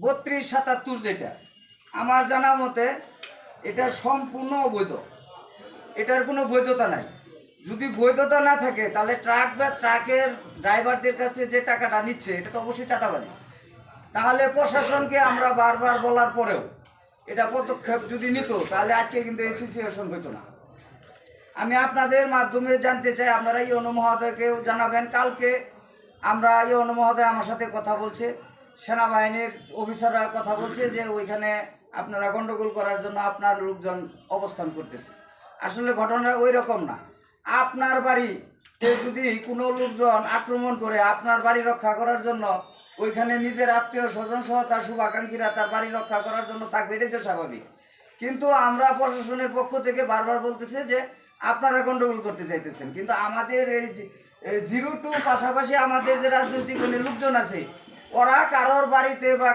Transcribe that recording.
বত্রিশ সাতাত্তর যেটা। আমার জানা মতে এটা সম্পূর্ণ অবৈধ। এটার কোনো বৈধতা নাই। যদি বৈধতা না থাকে, তাহলে ট্রাক বা ট্রাকের ড্রাইভারদের কাছে যে টাকাটা নিচ্ছে, এটা তো অবশ্যই চাঁদাবাজি। তাহলে প্রশাসনকে আমরা বারবার বলার পরেও এটা পদক্ষেপ যদি নিত, তাহলে আজকে কিন্তু এই সিচুয়েশন হইতো না। আমি আপনাদের মাধ্যমে জানতে চাই, আপনারা এই অনুমহোদয়কেও জানাবেন। কালকে আমরা এই অনুমহোদয় আমার সাথে কথা বলছে। সেনাবাহিনীর অফিসাররা কথা বলছে যে ওইখানে আপনারা গন্ডগোল করার জন্য আপনার লোকজন অবস্থান করতেছে। আসলে ঘটনা ওই রকম না। আপনার বাড়িতে যদি কোনো লোকজন আক্রমণ করে আপনার বাড়ি রক্ষা করার জন্য, ওইখানে নিজের আত্মীয় স্বজন সহ তার শুভাকাঙ্ক্ষীরা তার বাড়ি রক্ষা করার জন্য থাকবে, এটাই তো স্বাভাবিক। কিন্তু আমরা প্রশাসনের পক্ষ থেকে বারবার বলতেছে যে আপনারা গন্ডগোল করতে চাইতেছেন। কিন্তু আমাদের এই জিরো টু পাশাপাশি আমাদের যে রাজনৈতিক লোকজন আছে ওরা কারোর বাড়িতে বা